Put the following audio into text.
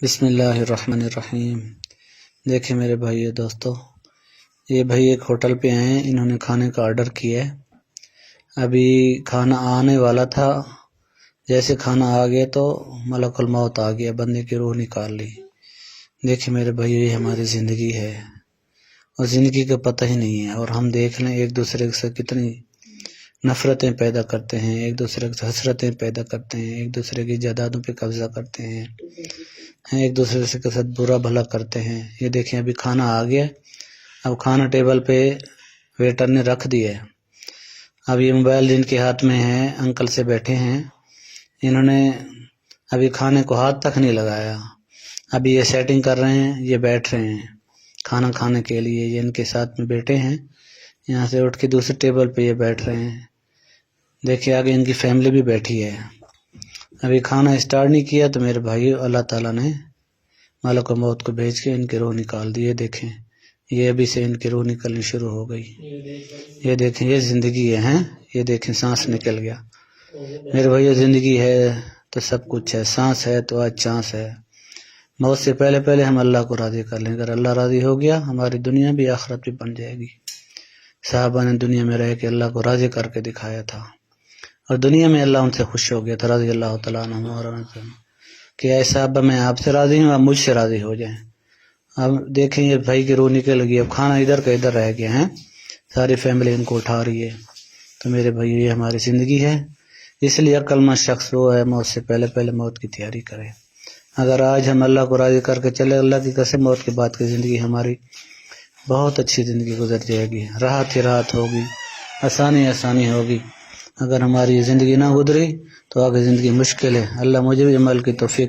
बिस्मिल्लाहिर्रहमानिर्रहीम। देखिए मेरे भाई दोस्तों, ये भाई एक होटल पे आए हैं, इन्होंने खाने का ऑर्डर किया है। अभी खाना आने वाला था, जैसे खाना आ गया तो मलकुल मौत आ गया, बंदे की रूह निकाल ली। देखिए मेरे भाई ये हमारी ज़िंदगी है, और ज़िंदगी का पता ही नहीं है, और हम देख लें एक दूसरे से कितनी नफ़रतें पैदा करते हैं, एक दूसरे से हसरतें पैदा करते हैं, एक दूसरे की जायदादों पे कब्ज़ा करते हैं हैं, एक दूसरे से के साथ बुरा भला करते हैं। ये देखें अभी खाना आ गया। अब खाना टेबल पे वेटर ने रख दिया है। अब ये मोबाइल जिनके हाथ में है, अंकल से बैठे हैं। इन्होंने अभी खाने को हाथ तक नहीं लगाया। अभी ये सेटिंग कर रहे हैं, ये बैठ रहे हैं खाना खाने के लिए। ये इनके साथ में बैठे हैं। यहाँ से उठ के दूसरे टेबल पे ये बैठ रहे हैं। देखिए, आगे इनकी फैमिली भी बैठी है। अभी खाना स्टार्ट नहीं किया तो मेरे भाई अल्लाह ताला ने मालक मौत को भेज के इनके रूह निकाल दिए देखें, ये अभी से इनकी रूह निकलनी शुरू हो गई। ये देखें, ये ज़िंदगी है, हैं? ये देखें, सांस निकल गया। मेरे भैया ज़िंदगी है तो सब कुछ है। सांस है तो आज चांस है। मौत से पहले पहले हम अल्लाह को राज़ी कर लें। अगर अल्लाह राज़ी हो गया, हमारी दुनिया भी आखरत भी बन जाएगी। साहबा ने दुनिया में रह के अल्लाह को राज़ी करके दिखाया था। और दुनिया में अल्लाह उनसे खुश हो गया था रज़ी अल्लाह कि ऐसा अब मैं आपसे राज़ी हूँ, आप मुझसे राज़ी हो जाएँ। अब देखें, ये भाई की रो निकल गई, अब खाना इधर का इधर रह गया है। सारी फैमिली इनको उठा रही है। तो मेरे भाई ये हमारी ज़िंदगी है। इसलिए अक्लमंद शख्स वो है, मौत से पहले पहले मौत की तैयारी करें। अगर आज हम अल्लाह को राज़ी करके चले, अल्लाह की कसम, मौत के बाद की ज़िंदगी हमारी बहुत अच्छी ज़िंदगी गुजर जाएगी। राहत ही राहत होगी, आसानी आसानी होगी। अगर हमारी ज़िंदगी ना गुजरी तो आगे ज़िंदगी मुश्किल है। अल्लाह मुझे भी अमल की तोफ़ी